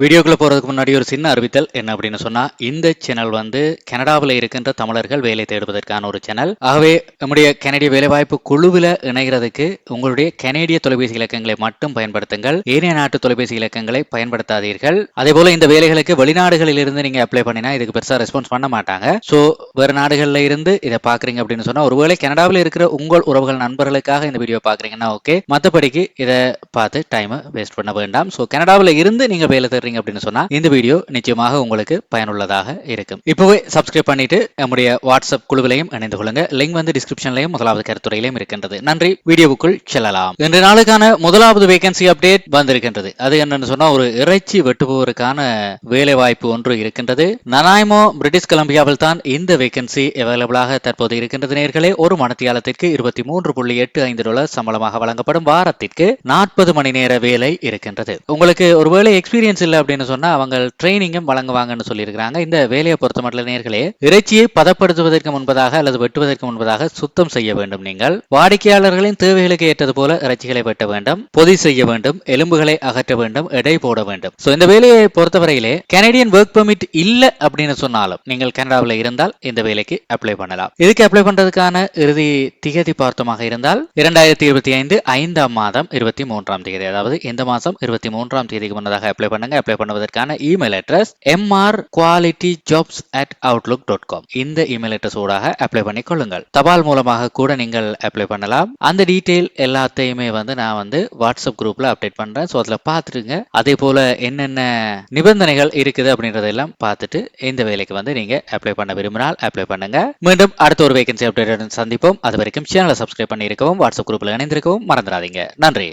வீடியோக்குள்ள போகிறதுக்கு முன்னாடி ஒரு சின்ன அறிவித்தல் என்ன அப்படின்னு சொன்னால் இந்த சேனல் வந்து கனடாவில் இருக்கின்ற தமிழர்கள் வேலை தேடுவதற்கான ஒரு சேனல். ஆகவே நம்முடைய கனடிய வேலைவாய்ப்பு குழுவில் இணைகிறதுக்கு உங்களுடைய கனேடிய தொலைபேசி இலக்கங்களை மட்டும் பயன்படுத்துங்கள். ஏனைய நாட்டு தொலைபேசி இலக்கங்களை பயன்படுத்தாதீர்கள். அதே போல் இந்த வேலைகளுக்கு வெளிநாடுகளில் இருந்து நீங்கள் அப்ளை பண்ணினா இதுக்கு பெருசாக ரெஸ்பான்ஸ் பண்ண மாட்டாங்க. ஸோ வேறு நாடுகளில் இருந்து இதை பார்க்குறீங்க அப்படின்னு சொன்னால் ஒருவேளை கனடாவில் இருக்கிற உங்கள் உறவுகள் நண்பர்களுக்காக இந்த வீடியோ பார்க்குறீங்கன்னா ஓகே மற்றபடிக்கு இதை பார்த்து டைமை வேஸ்ட் பண்ண வேண்டாம். ஸோ கனடாவில் இருந்து நீங்கள் வேலை தேடுறீங்க அப்படின்னு சொன்னா இந்த வீடியோ நிச்சயமாக உங்களுக்கு பயனுள்ளதாக இருக்கும். இப்போவே சப்ஸ்கிரைப் பண்ணிட்டு நம்முடைய வாட்ஸ்அப் குழுவிலையும் இணைந்து கொள்ளுங்க. லிங்க் வந்து டிஸ்கிரிப்ஷன்லையும் முதலாவது கருத்துறையிலும் இருக்கின்றது. நன்றி. வீடியோவுக்குள் செல்லலாம். இன்று நாளுக்கான முதலாவது வேகன்சி அப்டேட் வந்திருக்கின்றது. அது என்னன்னு சொன்னா ஒரு இறைச்சி வெட்டுபவருக்கான வேலை வாய்ப்பு ஒன்று இருக்கின்றது. நனாய்மோ பிரிட்டிஷ் கொலம்பியாவில் தான் இந்த வேகன்சி அவைலபிளாக தற்போது இருக்கின்றது நேர்களே. ஒரு மணத்தியாலத்திற்கு இருபத்தி மூன்று புள்ளி எட்டு ஐந்து டாலர் சம்பளமாக வழங்கப்படும் வாரத்திற்கு நாற்பது மணி நேர வேலை இருக்கின்றது. உங்களுக்கு ஒருவேளை எக்ஸ்பீரியன்ஸ் இல்லை அப்படின்னு சொன்னா அவங்க ட்ரைனிங்கும் வழங்குவாங்கன்னு சொல்லியிருக்கிறாங்க. இந்த வேலையை பொறுத்த மட்டும் நேர்களே இறைச்சியை பதப்படுத்துவதற்கு முன்பதாக அல்லது வெட்டுவதற்கு முன்பதாக சுத்தம் செய்ய வேண்டும் நீங்கள். வாடிக்கையாளர்களின் தேவைகளுக்கு ஏற்றது போல இறைச்சிகளை வெட்ட வேண்டும் பொதி செய்ய வேண்டும் எலும்புகளை அகற்ற வேண்டும் எடை போட வேண்டும். சோ இந்த வேலையை பொறுத்தவரையிலே கனடியன் ஒர்க் பெர்மிட் இல்ல அப்படின்னு சொன்னாலும் நீங்கள் கனடாவில் இருந்தால் இந்த வேலைக்கு அப்ளை பண்ணலாம். இதுக்கு அப்ளை பண்றதுக்கான இறுதி திகதி பார்த்தமாக இருந்தால் இரண்டாயிரத்தி இருபத்தி ஐந்து ஐந்தாம் மாதம் இருபத்தி மூன்றாம் தேதி அதாவது இந்த மாசம் இருபத்தி மூன்றாம் தேதிக்கு முன்னதாக அப்ளை பண்ணுங்க. Apply பண்ணுவதற்கான email address MR quality jobs at outlook dot com இந்த இமெயில் அட்ரஸ் ஊடாக அப்ளை பண்ணி கொள்ளுங்கள். தபால் மூலமாக கூட நீங்கள் அப்ளை பண்ணலாம். அந்த டீட்டெயில் எல்லாத்தையுமே வந்து நான் வந்து வாட்ஸ்அப் குரூப்ல அப்டேட் பண்றேன். ஸோ அதில் பார்த்துட்டுங்க அதே போல என்னென்ன நிபந்தனைகள் இருக்குது அப்படின்றதெல்லாம் பார்த்துட்டு இந்த வேலைக்கு வந்து நீங்க அப்ளை பண்ண விரும்பினால் அப்ளை பண்ணுங்க. மீண்டும் அடுத்த ஒரு வேகன்சி அப்டேட் சந்திப்போம். அது வரைக்கும் சேனலை சப்ஸ்கிரைப் பண்ணி இருக்கவும் வாட்ஸ்அப் குரூப்ல இணைந்திருக்கவும் மறந்துடாதீங்க. நன்றி.